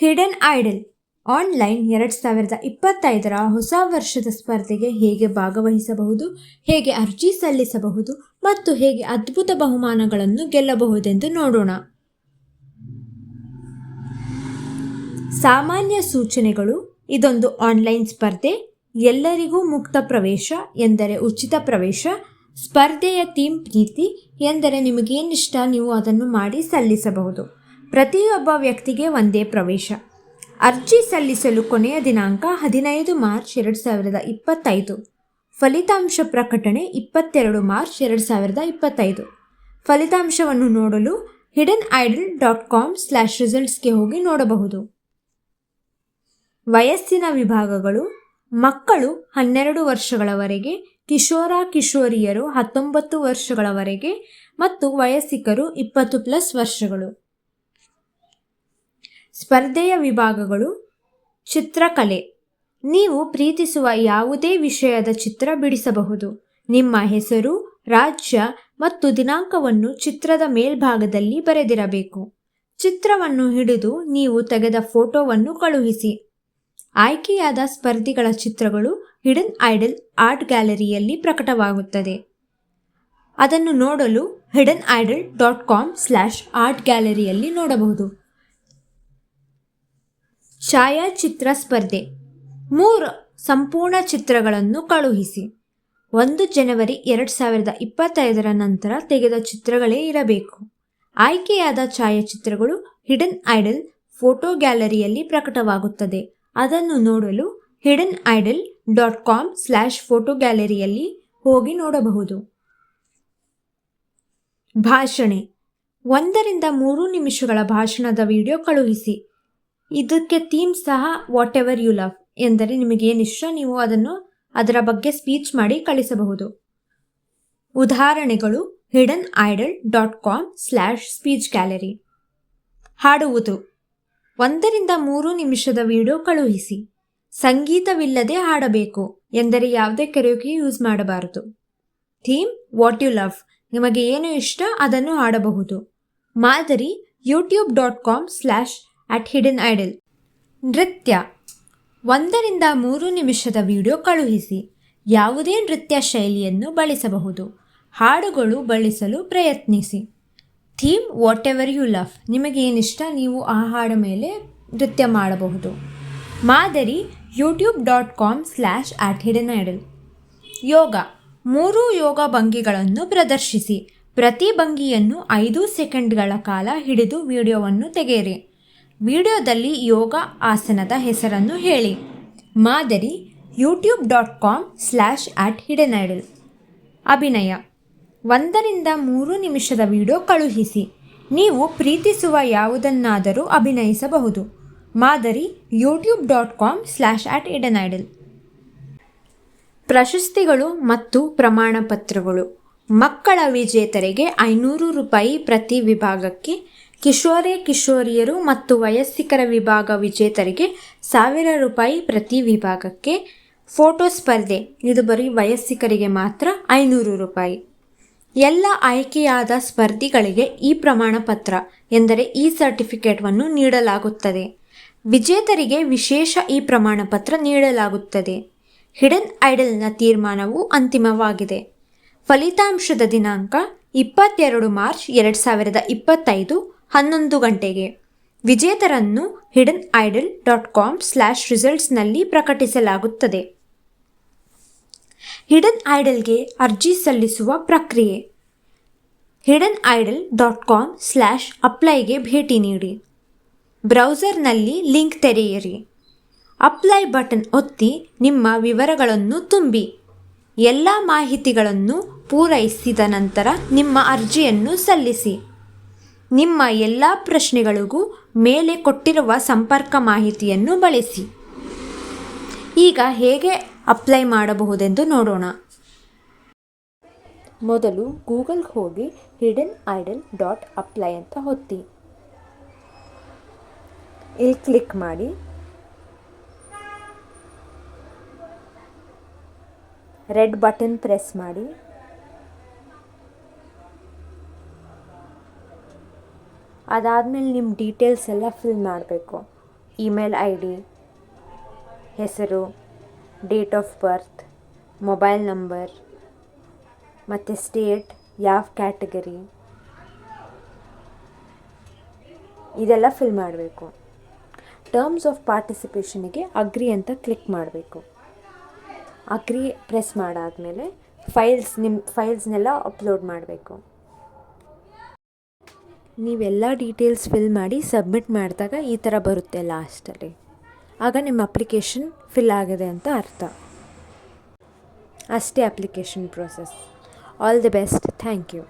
Hidden idle online ಎರಡು ಸಾವಿರದ ಇಪ್ಪತ್ತೈದರ ಹೊಸ ವರ್ಷದ ಸ್ಪರ್ಧೆಗೆ ಹೇಗೆ ಭಾಗವಹಿಸಬಹುದು, ಹೇಗೆ ಅರ್ಜಿ ಸಲ್ಲಿಸಬಹುದು ಮತ್ತು ಹೇಗೆ ಅದ್ಭುತ ಬಹುಮಾನಗಳನ್ನು ಗೆಲ್ಲಬಹುದೆಂದು ನೋಡೋಣ. ಸಾಮಾನ್ಯ ಸೂಚನೆಗಳು, ಇದೊಂದು ಆನ್ಲೈನ್ ಸ್ಪರ್ಧೆ, ಎಲ್ಲರಿಗೂ ಮುಕ್ತ ಪ್ರವೇಶ ಎಂದರೆ ಉಚಿತ ಪ್ರವೇಶ, ಸ್ಪರ್ಧೆಯ ಥೀಮ್ ಪ್ರೀತಿ ಎಂದರೆ ನಿಮಗೇನಿಷ್ಟ ನೀವು ಅದನ್ನು ಮಾಡಿ ಸಲ್ಲಿಸಬಹುದು. ಪ್ರತಿಯೊಬ್ಬ ವ್ಯಕ್ತಿಗೆ ಒಂದೇ ಪ್ರವೇಶ. ಅರ್ಜಿ ಸಲ್ಲಿಸಲು ಕೊನೆಯ ದಿನಾಂಕ ಹದಿನೈದು ಮಾರ್ಚ್ ಎರಡು ಸಾವಿರದ ಇಪ್ಪತ್ತೈದು. ಫಲಿತಾಂಶ ಪ್ರಕಟಣೆ ಇಪ್ಪತ್ತೆರಡು ಮಾರ್ಚ್ ಎರಡು ಸಾವಿರದ ಇಪ್ಪತ್ತೈದು. ಫಲಿತಾಂಶವನ್ನು ನೋಡಲು hidden idol dot com slash ರಿಸಲ್ಟ್ಸ್ಗೆ ಹೋಗಿ ನೋಡಬಹುದು. ವಯಸ್ಸಿನ ವಿಭಾಗಗಳು, ಮಕ್ಕಳು ಹನ್ನೆರಡು ವರ್ಷಗಳವರೆಗೆ, ಕಿಶೋರ ಕಿಶೋರಿಯರು ಹತ್ತೊಂಬತ್ತು ವರ್ಷಗಳವರೆಗೆ ಮತ್ತು ವಯಸ್ಸಿಕರು ಇಪ್ಪತ್ತು ಪ್ಲಸ್ ವರ್ಷಗಳು. ಸ್ಪರ್ಧೆಯ ವಿಭಾಗಗಳು ಚಿತ್ರಕಲೆ. ನೀವು ಪ್ರೀತಿಸುವ ಯಾವುದೇ ವಿಷಯದ ಚಿತ್ರ ಬಿಡಿಸಬಹುದು. ನಿಮ್ಮ ಹೆಸರು, ರಾಜ್ಯ ಮತ್ತು ದಿನಾಂಕವನ್ನು ಚಿತ್ರದ ಮೇಲ್ಭಾಗದಲ್ಲಿ ಬರೆದಿರಬೇಕು. ಚಿತ್ರವನ್ನು ಹಿಡಿದು ನೀವು ತೆಗೆದ ಫೋಟೋವನ್ನು ಕಳುಹಿಸಿ. ಆಯ್ಕೆಯಾದ ಸ್ಪರ್ಧಿಗಳ ಚಿತ್ರಗಳು ಹಿಡನ್ ಐಡಲ್ ಆರ್ಟ್ ಗ್ಯಾಲರಿಯಲ್ಲಿ ಪ್ರಕಟವಾಗುತ್ತದೆ. ಅದನ್ನು ನೋಡಲು hidden idol dot com slash art ಗ್ಯಾಲರಿಯಲ್ಲಿ ನೋಡಬಹುದು. ಛಾಯಾಚಿತ್ರ ಸ್ಪರ್ಧೆ. ಮೂರು ಸಂಪೂರ್ಣ ಚಿತ್ರಗಳನ್ನು ಕಳುಹಿಸಿ. ಒಂದು ಜನವರಿ ಎರಡು ಸಾವಿರದ ಇಪ್ಪತ್ತೈದರ ನಂತರ ತೆಗೆದ ಚಿತ್ರಗಳೇ ಇರಬೇಕು. ಆಯ್ಕೆಯಾದ ಛಾಯಾಚಿತ್ರಗಳು ಹಿಡನ್ ಐಡಲ್ ಫೋಟೋ ಗ್ಯಾಲರಿಯಲ್ಲಿ ಪ್ರಕಟವಾಗುತ್ತದೆ. ಅದನ್ನು ನೋಡಲು hidden idol dot com slash photo ಗ್ಯಾಲರಿಯಲ್ಲಿ ಹೋಗಿ ನೋಡಬಹುದು. ಭಾಷಣೆ. ಒಂದರಿಂದ ಮೂರು ನಿಮಿಷಗಳ ಭಾಷಣದ ವಿಡಿಯೋ ಕಳುಹಿಸಿ. ಇದಕ್ಕೆ ಥೀಮ್ ಸಹ ವಾಟ್ ಎವರ್ ಯು ಲವ್ ಎಂದರೆ ನಿಮಗೇನಿಷ್ಟ ನೀವು ಅದನ್ನು ಅದರ ಬಗ್ಗೆ ಸ್ಪೀಚ್ ಮಾಡಿ ಕಳಿಸಬಹುದು. ಉದಾಹರಣೆಗಳು hidden idol dot com slash speech gallery ಹಾಡುವುದು. ಒಂದರಿಂದ ಮೂರು ನಿಮಿಷದ ವಿಡಿಯೋ ಕಳುಹಿಸಿ. ಸಂಗೀತವಿಲ್ಲದೆ ಹಾಡಬೇಕು ಎಂದರೆ ಯಾವುದೇ ಕೆರೆಯೋಕೆ ಯೂಸ್ ಮಾಡಬಾರದು. ಥೀಮ್ ವಾಟ್ ಯು ಲವ್ ನಿಮಗೆ ಏನು ಇಷ್ಟ ಅದನ್ನು ಹಾಡಬಹುದು. ಮಾದರಿ YouTube dot com slash at hidden idol. ನೃತ್ಯ. ಒಂದರಿಂದ ಮೂರು ನಿಮಿಷದ ವಿಡಿಯೋ ಕಳುಹಿಸಿ ಯಾವುದೇ ನೃತ್ಯ ಶೈಲಿಯನ್ನು ಬಳಸಬಹುದು. ಹಾಡುಗಳು ಬಳಸಲು ಪ್ರಯತ್ನಿಸಿ. Theme whatever you love. ನಿಮಗೇನಿಷ್ಟ ನೀವು ಆ ಹಾಡು ಮೇಲೆ ನೃತ್ಯ ಮಾಡಬಹುದು. ಮಾದರಿ YouTube dot com slash at hidden idol. ಯೋಗ. ಮೂರು ಯೋಗ ಭಂಗಿಗಳನ್ನು ಪ್ರದರ್ಶಿಸಿ. ಪ್ರತಿ ಭಂಗಿಯನ್ನು ಐದು ಸೆಕೆಂಡ್ಗಳ ಕಾಲ ಹಿಡಿದು ವಿಡಿಯೋವನ್ನು ತೆಗೆಯಿರಿ. ವಿಡಿಯೋದಲ್ಲಿ ಯೋಗ ಆಸನದ ಹೆಸರನ್ನು ಹೇಳಿ. ಮಾದರಿ YouTube dot com slash at hidden ಅಭಿನಯ. ಒಂದರಿಂದ ಮೂರು ನಿಮಿಷದ ವಿಡಿಯೋ ಕಳುಹಿಸಿ. ನೀವು ಪ್ರೀತಿಸುವ ಯಾವುದನ್ನಾದರೂ ಅಭಿನಯಿಸಬಹುದು. ಮಾದರಿ YouTube dot com slash at hidden ಪ್ರಶಸ್ತಿಗಳು ಮತ್ತು ಪ್ರಮಾಣಪತ್ರಗಳು. ಮಕ್ಕಳ ವಿಜೇತರಿಗೆ ಐನೂರು ರೂಪಾಯಿ ಪ್ರತಿ ವಿಭಾಗಕ್ಕೆ ಕಿಶೋರೆ, ಕಿಶೋರಿಯರು ಮತ್ತು ವಯಸ್ಸಿಕರ ವಿಭಾಗ ವಿಜೇತರಿಗೆ ಸಾವಿರ ರೂಪಾಯಿ ಪ್ರತಿ ವಿಭಾಗಕ್ಕೆ ಫೋಟೋ ಸ್ಪರ್ಧೆ. ಇದು ಬರೀ ವಯಸ್ಸಿಕರಿಗೆ ಮಾತ್ರ ಐನೂರು ರೂಪಾಯಿ. ಎಲ್ಲ ಆಯ್ಕೆಯಾದ ಸ್ಪರ್ಧಿಗಳಿಗೆ ಈ ಪ್ರಮಾಣ ಪತ್ರ ಎಂದರೆ ಈ ಸರ್ಟಿಫಿಕೇಟ್ವನ್ನು ನೀಡಲಾಗುತ್ತದೆ. ವಿಜೇತರಿಗೆ ವಿಶೇಷ ಈ ಪ್ರಮಾಣ ಪತ್ರ ನೀಡಲಾಗುತ್ತದೆ. ಹಿಡನ್ ಐಡಲ್ನ ತೀರ್ಮಾನವು ಅಂತಿಮವಾಗಿದೆ. ಫಲಿತಾಂಶದ ದಿನಾಂಕ ಇಪ್ಪತ್ತೆರಡು ಮಾರ್ಚ್ ಎರಡು ಸಾವಿರದ ಇಪ್ಪತ್ತೈದು ಹನ್ನೊಂದು ಗಂಟೆಗೆ. ವಿಜೇತರನ್ನು hidden idol dot com slash ರಿಸಲ್ಟ್ಸ್ನಲ್ಲಿ ಪ್ರಕಟಿಸಲಾಗುತ್ತದೆ. ಹಿಡನ್ ಐಡಲ್ಗೆ ಅರ್ಜಿ ಸಲ್ಲಿಸುವ ಪ್ರಕ್ರಿಯೆ. Hidden idol dot com slash ಅಪ್ಲೈಗೆ ಭೇಟಿ ನೀಡಿ. ಬ್ರೌಸರ್ನಲ್ಲಿ ಲಿಂಕ್ ತೆರೆಯಿರಿ. ಅಪ್ಲೈ ಬಟನ್ ಒತ್ತಿ ನಿಮ್ಮ ವಿವರಗಳನ್ನು ತುಂಬಿ. ಎಲ್ಲ ಮಾಹಿತಿಗಳನ್ನು ಪೂರೈಸಿದ ನಂತರ ನಿಮ್ಮ ಅರ್ಜಿಯನ್ನು ಸಲ್ಲಿಸಿ. ನಿಮ್ಮ ಎಲ್ಲ ಪ್ರಶ್ನೆಗಳಿಗೂ ಮೇಲೆ ಕೊಟ್ಟಿರುವ ಸಂಪರ್ಕ ಮಾಹಿತಿಯನ್ನು ಬಳಸಿ. ಈಗ ಹೇಗೆ ಅಪ್ಲೈ ಮಾಡಬಹುದೆಂದು ನೋಡೋಣ. ಮೊದಲು ಗೂಗಲ್ ಹೋಗಿ ಹಿಡನ್ ಐಡಲ್ ಡಾಟ್ ಅಪ್ಲೈ ಅಂತ ಹೊತ್ತಿ ಇಲ್ಲಿ ಕ್ಲಿಕ್ ಮಾಡಿ. ರೆಡ್ ಬಟನ್ ಪ್ರೆಸ್ ಮಾಡಿ. ಅದಾದಮೇಲೆ ನಿಮ್ಮ ಡೀಟೇಲ್ಸ್ ಎಲ್ಲ ಫಿಲ್ ಮಾಡಬೇಕು. ಇಮೇಲ್ ಐ ಡಿ ಹೆಸರು date of birth mobile number ಮತ್ತು ಸ್ಟೇಟ್ ಯಾವ ಕ್ಯಾಟಗರಿ ಇದೆಲ್ಲ ಫಿಲ್ ಮಾಡಬೇಕು. ಟರ್ಮ್ಸ್ ಆಫ್ ಪಾರ್ಟಿಸಿಪೇಷನಿಗೆ ಅಗ್ರಿ ಅಂತ ಕ್ಲಿಕ್ ಮಾಡಬೇಕು. ಅಗ್ರಿ ಪ್ರೆಸ್ ಮಾಡಾದಮೇಲೆ ಫೈಲ್ಸ್ ನಿಮ್ಮ ಫೈಲ್ಸ್ನೆಲ್ಲ ಅಪ್ಲೋಡ್ ಮಾಡಬೇಕು. ನೀವೆಲ್ಲ ಡೀಟೇಲ್ಸ್ ಫಿಲ್ ಮಾಡಿ ಸಬ್ಮಿಟ್ ಮಾಡಿದಾಗ ಈ ಥರ ಬರುತ್ತೆ ಲಾಸ್ಟಲ್ಲಿ ಆಗ ನಿಮ್ಮ ಅಪ್ಲಿಕೇಶನ್ ಫಿಲ್ ಆಗಿದೆ ಅಂತ ಅರ್ಥ. ಅಷ್ಟೇ application process all the best thank you